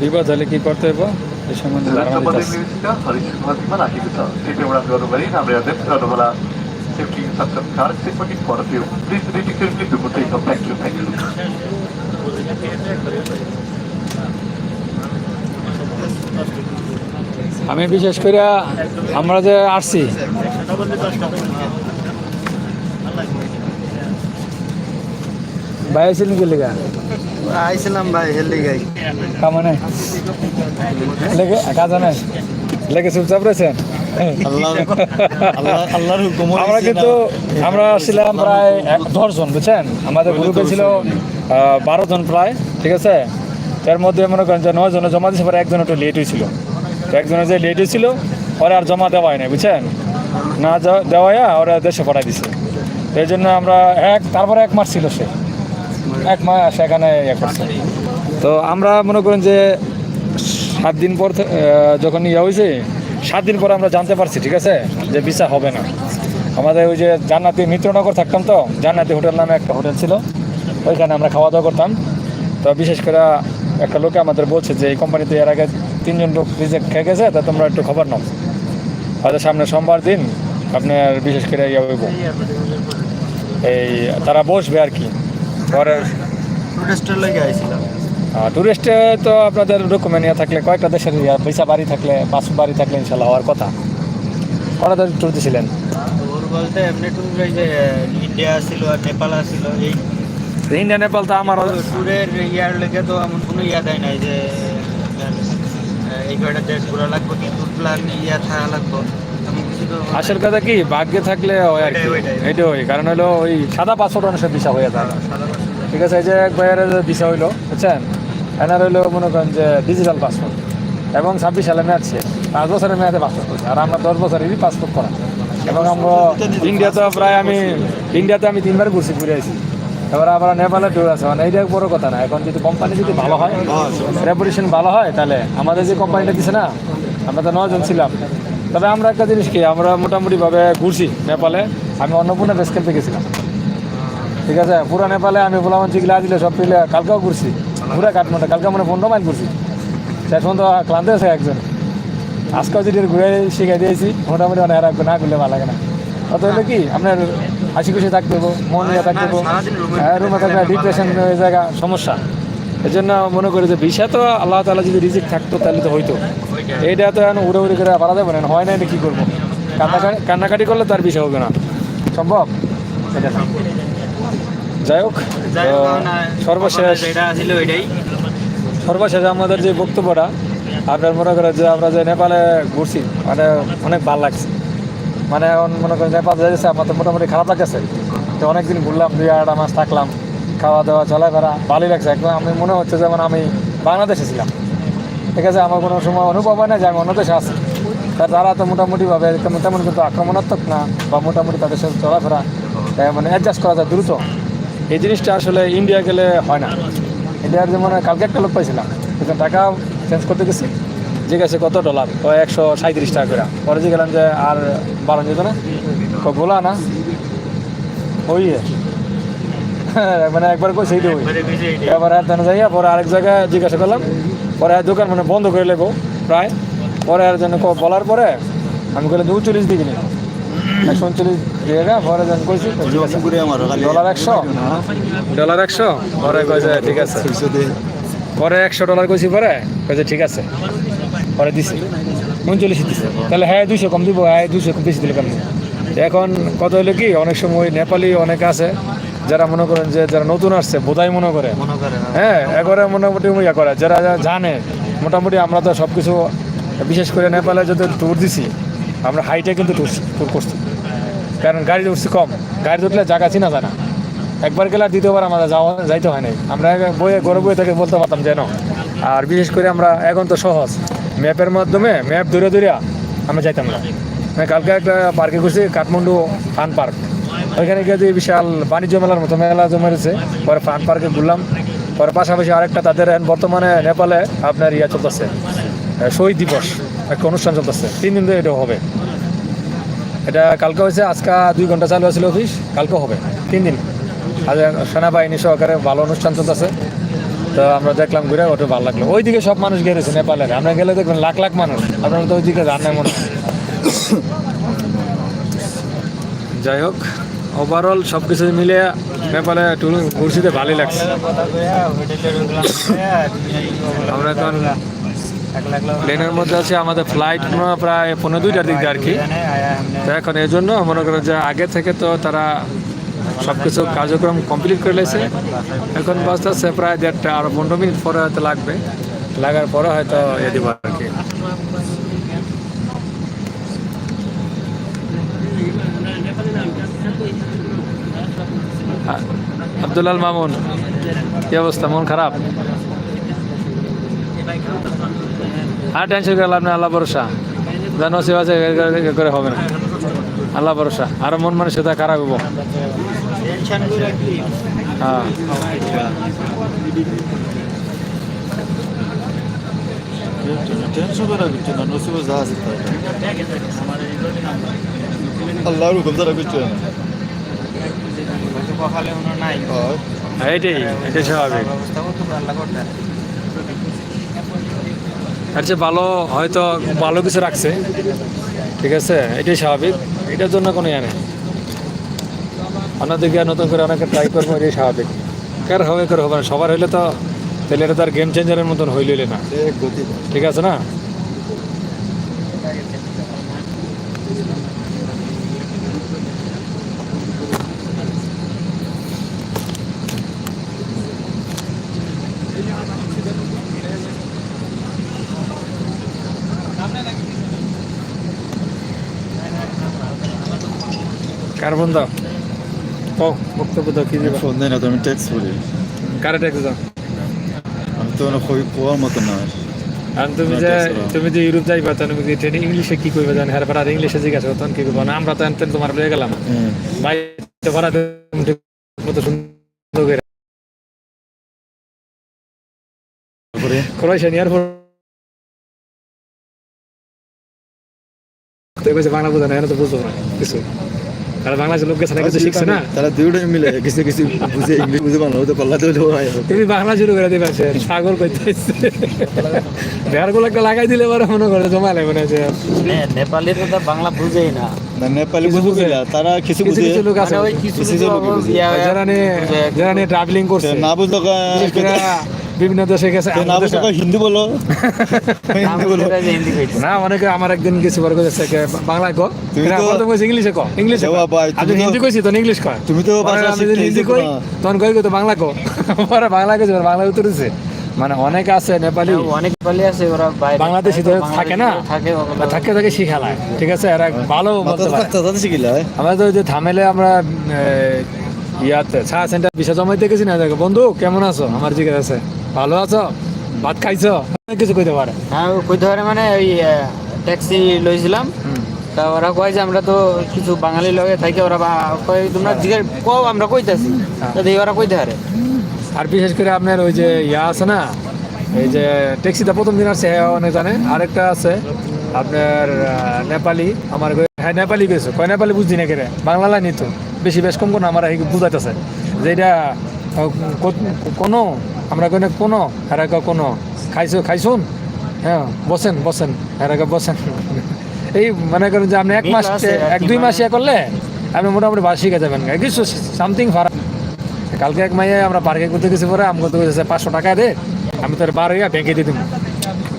বিপদ হলে কি করতে হইব এই সম্বন্ধে. আমি বিশেষ করে আমরা যে আসছি ভাই আছেন কি লেগা আইছিলাম ভাই হেলদি গাই। কামনে লেগে কাজে নাই? লেগে চুপচাপ রয়েছেন আল্লাহ আল্লাহ আল্লাহর হুকুম আমরা কিন্তু আমরা ছিলাম প্রায় এক- দশজন বুঝছেন? আমাদের গ্রুপে ছিল বারো জন প্রায় ঠিক আছে? তার মধ্যে মনে করেন যে নয় জনে জমা দিয়েছে পরে একজন একটু লেট হয়েছিল। তো একজনের যে লেট হয়েছিল পরে আর জমা দেওয়া হয় না বুঝছেন? না দেওয়ায় ওরা দেশে পাঠাই দিছে। এই জন্য আমরা এক তারপরে এক মাস ছিল সে। এক মাস সেখানে ইয়ে তো আমরা মনে করেন যে সাত দিন পর যখন ইয়ে হয়েছে, সাত দিন পর আমরা জানতে পারছি, ঠিক আছে? যে ভিসা হবে না। আমাদের ওই যে জান্নাতি মিত্রনগর থাকতাম তো, জান্নাতি হোটেল নামে একটা হোটেল ছিল। ওইখানে আমরা খাওয়া দাওয়া করতাম। তো বিশেষ করে একটা লোকে আমাদের বলছে যে, এই কোম্পানিতে এর আগে তিনজন লোক রিজেক্ট খেয়ে গেছে, তা তোমরা একটু খবর নাও। হয়তো সামনে সোমবার দিন আপনার বিশেষ করে ইয়ে হইব। এই তারা বসবে আর কি। পরে প্রোটেস্টের লাগে আইছিলাম। টুরিস্টে তো আপনাদের ডকুমেন্ট ইয়ে থাকলে কয়েকটা দেশের পয়সা বাড়ি থাকলে পাঁচ বাড়ি থাকলে ইনশাল্লাহ হওয়ার কথা। কটা ট্যুর দিয়েছিলেন ওর বলতে এমনি ট্যুর এই যে ইন্ডিয়া ছিল আর নেপাল ছিল এই ইন্ডিয়া নেপাল তো আমার ট্যুরের ইয়ার লেগে তো এমন কোনো ইয়া দেয় নাই যে এই কয়টা দেশ ঘোরা লাগবো কিন্তু প্ল্যান ইয়া থাকা লাগবো। আসল কথা কি ভাগ্যে থাকলে হয় আর কি। ওইটাই। হয় কারণ হলো ওই সাদা পাসপোর্ট অনুসারে ভিসা হয়ে যায়। ঠিক আছে এই যে এক ভাইয়ের ভিসা হইল বুঝছেন? এনার হইল মনে করেন যে ডিজিটাল পাসপোর্ট এবং ছাব্বিশ সালে মেয়াদ শেষ। পাঁচ বছরের মেয়াদে পাসপোর্ট করছে। আর আমরা দশ বছরেরই পাসপোর্ট করা। এবং আমরা ইন্ডিয়াতে প্রায় আমি ইন্ডিয়াতে আমি তিনবার ঘুরছি ঘুরে আসি। এবার আবার নেপালে ট্যুর আছে। মানে এইটা বড় কথা না। এখন যদি কোম্পানি যদি ভালো হয় রেপুটেশন ভালো হয় তাহলে আমাদের যে কোম্পানিটা দিছে না আমরা তো নজন ছিলাম। তবে আমরা একটা জিনিস কি আমরা মোটামুটিভাবে ঘুরছি নেপালে। আমি অন্নপূর্ণা বেস ক্যাম্পে গেছিলাম। ঠিক আছে? পুরো নেপালে আমি বললাম চিগলা দিলে সব পিলে কালকেও ঘুরছি। পুরা কাঠমান্ডু কালকে মানে পনেরো মাইল ঘুরছি। শেষ পর্যন্ত ক্লান্ত আছে একজন। আজকেও যদি ঘুরে শিখাই দিয়েছি মোটামুটি অনেক রাখবে না ঘুরলে ভালো লাগে না। অত হলে কি আপনার হাসি খুশি থাকতে হব মন ইয়ে থাকতে হব। রুমে থাকবে ডিপ্রেশন হয়ে জায়গা সমস্যা। এই জন্য মনে করি যে ভিসা তো আল্লাহ তালা যদি রিজিক থাকতো তাহলে তো হইতো। এইটা তো এখন উড়ে উড়ে করে পারা যাবে না হয় না এটা কী করব? কান্নাকাটি কান্নাকাটি করলে তার বিষয় হবে না। সম্ভব? এটা যাই হোক সর্বশেষ। সর্বশেষ আমাদের যে বক্তব্যটা আপনার মনে করেন যে আমরা যে নেপালে ঘুরছি মানে অনেক ভালো লাগছে। মানে এখন মনে করেন নেপাল যাইছে আমার তো মোটামুটি খারাপ লাগতেছে। তো অনেকদিন ঘুরলাম দুই আড়াটা মাস থাকলাম। খাওয়া দাওয়া, চলাফেরা, ভালোই লাগছে। একদম আমি, মনে হচ্ছে যেমন আমি বাংলাদেশে ছিলাম। ঠিক আছে, আমার কোনো সময় অনুভব হয় না যে আমি অন্য দেশে আছি। তারা তো মোটামুটিভাবে তেমন কিন্তু আক্রমণাত্মক না, বা মোটামুটি তাদের সাথে চলাফেরা মানে অ্যাডজাস্ট করা যায় দ্রুত। এই জিনিসটা আসলে ইন্ডিয়া গেলে হয় না। ইন্ডিয়ার যেমন কালকে একটা লোক পাইছিলাম। টাকা চেঞ্জ করতে গেছি। জিজ্ঞাসা কত ডলার তো একশো সাঁত্রিশ টাকা করে। পরে গেলাম যে আর বারো যেত না। বলা না। ওই মানে একবার কই ওই একবারে এবার আর তেন যাইয়া পরে আরেক জায়গায় জিজ্ঞাসা করলাম। পরে আর দোকান মানে বন্ধ করে লেবো প্রায়। পরে আর যেন ক- বলার পরে আমি বললাম যে উনচল্লিশ দিকে নিই একশো উনচল্লিশ দিয়ে গা পরে যেন কইছি ডলার একশো? ডলার একশো? পরে কয়েছে ঠিক আছে। পরে একশো ডলার কইছি পরে কয়েছে ঠিক আছে। পরে দিছি। উনচল্লিশ দিছে। তাহলে হ্যাঁ দুইশো কম দিব হ্যাঁ কম বেশি দিলে কম এখন কত হলো কি? অনেক সময় নেপালি অনেক আছে। যারা মনে করেন যে যারা নতুন আসছে বোধাই মনে করে। করে হ্যাঁ একবারে মোটামুটি ইয়া করে। যারা জানে মোটামুটি আমরা তো সব কিছু বিশেষ করে নেপালে যদি ট্যুর দিছি আমরা হাইটে কিন্তু ট্যুর ট্যুর করছি। কারণ গাড়ি উঠছি কম। গাড়ি উঠলে জায়গা চিনা জানা একবার গেলে দ্বিতীয়বার আমাদের যাওয়া যাইতে হয় নাই। আমরা বইয়ে গড়ে বইয়ে থেকে বলতে পারতাম যেন আর বিশেষ করে আমরা এখন তো সহজ। ম্যাপের মাধ্যমে ম্যাপ দূরে দূরে আমরা যাইতাম না। কালকে একটা পার্কে ঘুরছি কাঠমান্ডু ফান পার্ক ওইখানে গিয়ে যে বিশাল বাণিজ্য মেলার মতো মেলা জমে রয়েছে পরে ফান পার্কে ঘুরলাম। পরে পাশাপাশি আরেকটা তাদের বর্তমানে নেপালে আপনার ইয়া চলতেছে শহীদ দিবস, একটা অনুষ্ঠান চলতেছে। তিন দিন ধরে এটা হবে। এটা কালকে হয়েছে, আজকে দুই ঘণ্টা চালু আছে অফিস, কালকে হবে, তিন দিন। আজ সেনাবাহিনী সহকারে ভালো অনুষ্ঠান চলতেছে। তো আমরা দেখলাম ঘুরে, ওটা ভালো লাগল। ওইদিকে সব মানুষ গেছে নেপালের। আমরা গেলে দেখবেন লাখ লাখ মানুষ। আপনারা তো ওইদিকে জানেন মনে। যাই হোক ওভারঅল সব কিছু মিলে টুর ঘুরছিতে ভালোই লাগছে। আমরা এখন প্লেনের মধ্যে আছে, আমাদের ফ্লাইট প্রায় পনেরো দুইটার দিক দিয়ে আর কি। তো এখন এই জন্য মনে করেন যে আগে থেকে তো তারা সব কিছু কার্যক্রম কমপ্লিট করে লেছে। এখন বাসতে আছে প্রায় দেড়টা আরও পনেরো মিনিট পরে হয়তো লাগবে। লাগার পরে হয়তো এ দিব আর কি। আব্দুল্লাল মামুন, কি অবস্থা? মন খারাপ? আর টেনশন করে লাভ নেই, আল্লাহ ভরসা। জানো সেবা আছে করে- হবে না। আল্লাহ ভরসা। আরও মন মানে সেটা খারাপ হব হ্যাঁ। নসিবে যা কপালে নাই এইটাই এটাই স্বাভাবিক। ব্যবস্থা করতে আল্লাহ করতে আর যে ভালো হয়তো ভালো কিছু রাখছে। ঠিক আছে? এটাই স্বাভাবিক। এটার জন্য কোনো ইয়ে নেই। অন্যদিকে নতুন করে অনেকে ট্রাই করব এটাই স্বাভাবিক। কার হবে কার হবে না? সবার হইলে তো তাহলে এটা তার গেম চেঞ্জারের মতন হইলে না। ঠিক আছে না? কার বন্ধ? ও বক্তব্য দাও কি দিবা? ফোন দেয় না তো আমি টেক্সট করি। কারে ট্যাক্স দাও? আমি তো অনেক কই কোয়ার মতো না। আর তুমি যে তুমি যে ইউরোপ যাইবা তখন তুমি ট্রেনিং ইংলিশে কি করবে জানি হ্যাঁ আর ইংলিশে জিজ্ঞাসা তখন কি করব না আমরা তো এনতেন তোমার লয়ে গেলাম। হ্যাঁ। ভাই তো ভাড়া মতো সুন্দর করে। ক্রোয়েশিয়া নিয়ার পর তো বাংলা বোঝে না তো বুঝব না কিছু। আর বাংলাদেশের লোক গেছে কিছু শিখছে না। তারা দুইটাই মিলে কিছু কিছু বুঝে ইংলিশ বুঝে বাংলা তো পাল্লা দিলে হয় তুমি বাংলা শুরু করে দিবে সে ছাগল কইতেছে। বেড়গুলো একটা লাগাই দিলে পরে মনে করে জমা লাগবে না যে। নেপালের কথা বাংলা বুঝেই না। না নেপালি কিছু বুঝে বুঝে। না তারা কিছু কিছু বুঝে। কিছু লোক আছে। মানে কিছু লোক যারা নিয়ে যারা নিয়ে ট্রাভেলিং করছে। না বুঝলো বিভিন্ন দেশে গেছে হিন্দি বলো? না অনেকে আমার একদিন কিছু বার কইছে কে বাংলায় কো তুমি তো- প্রথম কইছে ইংলিশে কো ইংলিশে আমি হিন্দি কইছি তখন ইংলিশ কয়। তুমি তো হিন্দি কই তখন কই তো বাংলা কো পরে বাংলা কইছে বাংলা উত্তর দিছে। মানে অনেক আছে নেপালি। অনেক নেপালি আছে ওরা বাইরে বাংলাদেশি তো থাকে না। থাকে ওগুলো- থাকে থাকে শিখালায় ঠিক আছে এরা ভালো বলতে পারে। তাদের আমরা তো যে থামেলে আমরা ইয়াতে চা সেন্টার বিষয় জমাইতে গেছি না দেখো। বন্ধু কেমন আছো? আমার জিজ্ঞাসা আছে। ভালো আছো? ভাত খাইছো? কিছু কইতে পারে? হ্যাঁ কইতে পারে মানে ওই ট্যাক্সি লইছিলাম। তা ওরা কয় যে আমরা তো কিছু বাঙালি লগে থাকি ওরা বা- কয় তোমরা জিজ্ঞেস কও আমরা কইতাছি। তো দেখি ওরা কইতে পারে। আর বিশেষ করে আপনার ওই যে ইয়া আছে না এই যে ট্যাক্সিটা প্রথম দিন আসছে হ্যাঁ অনেক জানে। আরেকটা আছে আপনার নেপালি আমার হ্যাঁ নেপালি গেছো কয় নেপালি বুঝছি না কেরে? বাংলা লাইনি তো। বেশি বেশ কম কোনো আমার বুঝাইতেছে। যে এটা কোনো আমরা কোনে কোনো? আর এক কোনো? খাইছো খাইছুন? হ্যাঁ বসেন বসেন আর এক বসেন। এই মনে করেন যে আপনি এক মাস এক দুই মাস ইয়ে করলে আপনি মোটামুটি বাস শিখে যাবেন। কিছু সামথিং ফারাক কালকে এক মাইয়ে আমরা পার্কে করতে গেছি পরে আমি করতে গেছে পাঁচশো টাকা দে আমি তোর বার হইয়া ব্যাংকে দিয়ে দিব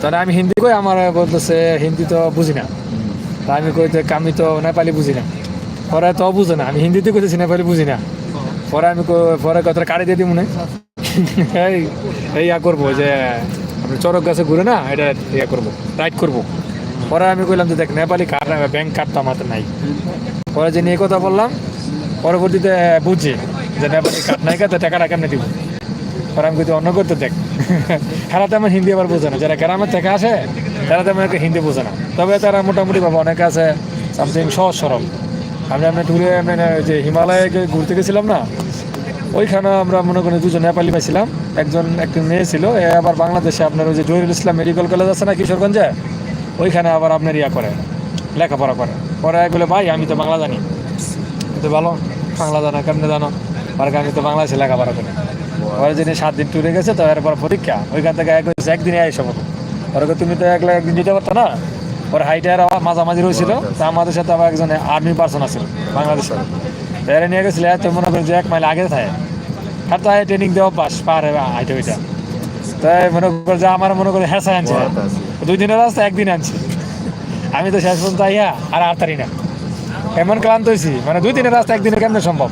তাহলে আমি হিন্দি কই আমার বলতেছে হিন্দি তো বুঝি না। তা আমি কইতে আমি তো নেপালি বুঝি না। পরে তো বুঝে না আমি হিন্দিতে কইতেছি নেপালি বুঝি না। পরে আমি কই- পরে কথা কাড়ি দিয়ে দিব মনে এই ইয়া করব যে, আপনি চরক গাছে ঘুরে না, এটা ইয়া করব রাইড করব। পরে আমি কইলাম যে দেখ, নেপালি কার্ড ব্যাংক কার্ড তো আমার নাই। পরে যে নিয়ে কথা বললাম, পরবর্তীতে বুঝছি যে নেপালি কার্ড নাই তো টাকাটা কেমনে দিব? পরে আমি কিন্তু অন্য করতে দেখ। তারা তেমন হিন্দি আবার বোঝে না। যারা গ্রামের থেকে আসে, তারা তেমন একটা হিন্দি বোঝে না। তবে তারা মোটামুটি ভাবে অনেকে আছে সামথিং সহজ সরল। আমি আমরা ট্যুরে মানে যে হিমালয়ে ঘুরতে গেছিলাম না ওইখানে আমরা মনে করি দুজন নেপালি পাইছিলাম। একজন একটি মেয়ে ছিল এ আবার বাংলাদেশে আপনার ওই যে জহিরুল ইসলাম মেডিকেল কলেজ আছে না কিশোরগঞ্জে? ওইখানে আবার আপনার ইয়া করে লেখাপড়া করে। পরে বলে ভাই আমি তো বাংলা জানি। তো ভালো বাংলা জানো কেমনে জানো? আর আমি তো বাংলাদেশে লেখাপড়া করি। পরে যিনি সাত দিন ট্যুরে গেছে তো এরপর পরীক্ষা। ওইখান থেকে এক একদিনে আইসো ওরা কই, তুমি তো একলা একদিন যেতে পারতো না? ওর হাইটার মাঝামাঝি রয়েছিল তা আমাদের সাথে আবার একজন আর্মি পার্সন আছিল বাংলাদেশের। এরা নিয়ে গেছিল এত মনে করেন যে এক মাইল আগে থাকে। আর তো ট্রেনিং দেওয়া বাস পার হাইটে ওইটা তাই মনে করে যে আমার মনে করে হ্যাঁ আনছে। দুই দিনের রাস্তা একদিন আনছে। আমি তো শেষ পর্যন্ত আইয়া আর আর তারি না। এমন ক্লান্ত হয়েছি মানে দুই দিনের রাস্তা একদিনে কেমনে সম্ভব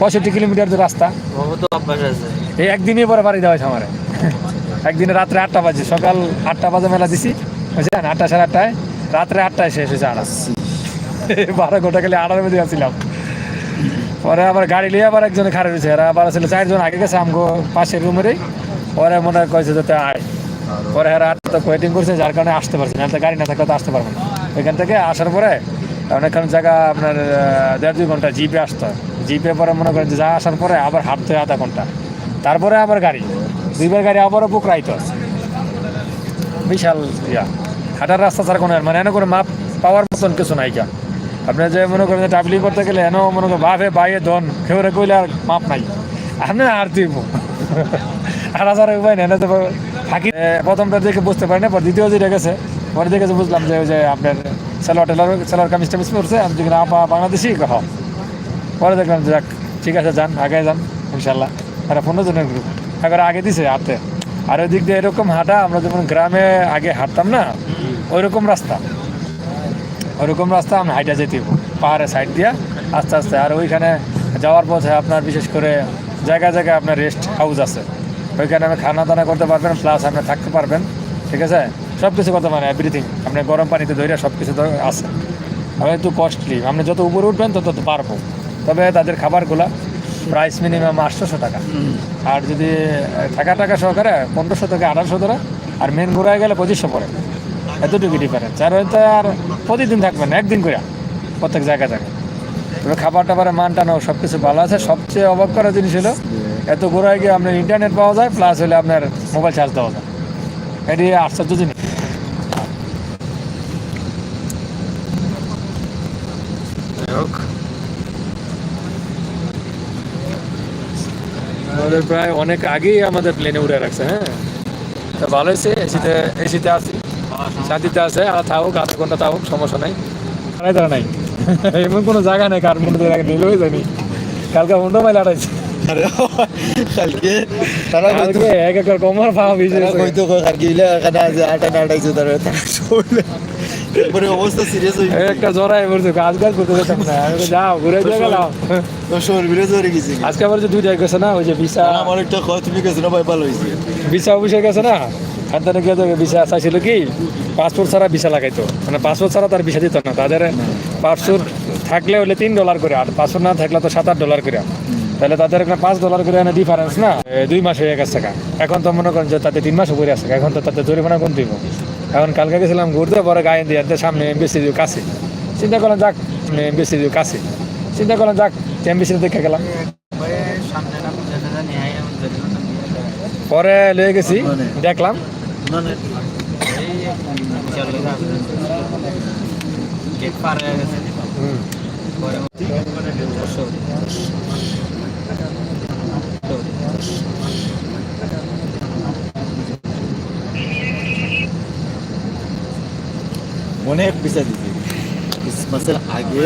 পঁয়ষট্টি কিলোমিটার যে রাস্তা এই একদিনই পরে বাড়ি দেওয়া হয়েছে আমার একদিনে রাত্রে আটটা বাজে। সকাল আটটা বাজে মেলা দিছি। বুঝলেন আটটা সাড়ে আটটায়। রাত্রে আটটায় শেষ হয়েছে আড়া বারো ঘণ্টা খালি আড়ার মধ্যে আসছিলাম পরে আবার গাড়ি নিয়ে আবার একজনে খারাপ হয়েছে এরা আবার ছিল চারজন আগে গেছে আমগো পাশের রুমেরই। পরে মনে হয় কয়েছে যাতে আয়। পরে এরা আটটা তো ওয়েটিং করছে, যার কারণে আসতে পারছে না। গাড়ি না থাকলে তো আসতে পারব না। এখান থেকে আসার পরে অনেকক্ষণ জায়গা আপনার দেড় দুই ঘণ্টা জিপে আসতে জিপে পরে মনে করেন যা আসার পরে আবার হাঁটতে হয় আধা ঘণ্টা। তারপরে আবার গাড়ি। দুইবার গাড়ি আবারও পুকরাইতে হয় বিশাল ইয়া। হাঁটার রাস্তা ছাড়া কোনো মানে এনে করে মাপ পাওয়ার মতন কিছু নাই কা আপনি যে মনে করেন ট্রাভেলিং করতে গেলে এনে মনে করেন বাপে বাইয়ে দন খেউরে কইলে আর মাপ নাই। আপনি আর দিব। আর হাজার উপায় নেই এনে তো ফাঁকি প্রথমটা দেখে বুঝতে পারি না পর দ্বিতীয় যেটা গেছে পরে দেখেছে বুঝলাম যে ওই যে আপনার সেলোয়ার টেলার সেলোয়ার কামিজ টামিজ পড়ছে আমি দেখলাম আপা বাংলাদেশি কহ পরে দেখলাম যে যাক ঠিক আছে যান আগে যান ইনশাল্লাহ আর পনেরো জনের গ্রুপ এবার আগে দিছে হাঁটতে আর ওই দিক দিয়ে এরকম হাঁটা আমরা যেমন গ্রামে আগে হাঁটতাম না ওই রকম রাস্তা। ওরকম রাস্তা আমি হাইটা যেতে হব। পাহাড়ের সাইড দিয়ে আস্তে আস্তে। আর ওইখানে যাওয়ার পথে আপনার বিশেষ করে জায়গায় জায়গায় আপনার রেস্ট হাউস আছে। ওইখানে আপনি খানা দানা করতে পারবেন প্লাস আপনি থাকতে পারবেন। ঠিক আছে? সব কিছু কথা মানে এভরিথিং আপনি গরম পানিতে ধরে সব কিছু তো আছে। তবে একটু কস্টলি আপনি যত উপরে উঠবেন তত তো পারব। তবে তাদের খাবারগুলা প্রাইস মিনিমাম আটশোশো টাকা। আর যদি থাকা টাকা সহকারে পনেরোশো থেকে আঠারোশো টাকা আর মেন ঘোরায় গেলে পঁচিশশো পড়ে। এতটুকু ডিফারেন্স আর হয়তো আর প্রতিদিন থাকবেন একদিন করে প্রত্যেক জায়গায় জায়গায় তবে খাবার টাবারের মান টানাও সব কিছু ভালো আছে। সবচেয়ে অবাক করা জিনিস হলো, এত ঘোরায় গিয়ে আপনার ইন্টারনেট পাওয়া যায় প্লাস হলে আপনার মোবাইল চার্জ দেওয়া যায়। এটি আশ্চর্য জিনিস। আমাদের প্রায় অনেক আগেই আমাদের প্লেনে উড়ে রাখছে হ্যাঁ? তা ভালো হয়েছে? এসিতে এসিতে আছি। শান্তিতে আছে আর থাকুক আধা ঘণ্টা থাকুক সমস্যা নাই। আড়াই তারা নাই। এমন কোনো জায়গা নেই কার মনে আগে নিল হয়ে যায়নি। কালকে মাইল আড়াইছে। কালকে তারা কালকে এক একর কমার পাওয়া ভিজে কইতো কালকে ইলে এখানে আছে আটা নাটাইছে তারা। তারা শুনলে অবস্থা সিরিয়াস একটা পড়ছে করতে যেতাম না। আমি যাও ঘুরে দিয়ে গেলাম। তো শহর গেছে। আজকে আবার যে দুই জায়গায় গেছে না ওই যে ভিসা আমার একটা কথা তুমি গেছো না ভাই ভালো ভিসা অফিসে গেছে না? হাতে গিয়ে তো ভিসা চাইছিল কি? পাসপোর্ট ছাড়া ভিসা লাগাইতো। মানে পাসপোর্ট ছাড়া তার ভিসা দিত না। তাদের পাসপোর্ট থাকলে হলে তিন ডলার করে, আর পাসপোর্ট না থাকলে তো সাত, আট ডলার করে। তাহলে তাদের এখানে পাঁচ ডলার করে এনে ডিফারেন্স না? দুই মাস হয়ে গেছে টাকা এখন তো মনে করেন যে তাতে তিন মাস উপরে আছে এখন তো তাতে জরিমানা কোন দিব? এখন কালকে গেছিলাম ঘুরতে, পরে গায়ে দিয়ে সামনে এমবিসি কাছে। চিন্তা করলাম যাক এমবিসি কাছে। চিন্তা করলাম যাক এমবিসি দেখে গেলাম। পরে লয়ে গেছি, দেখলাম। অনেক পিছা দিছে ক্রিসমাসের আগে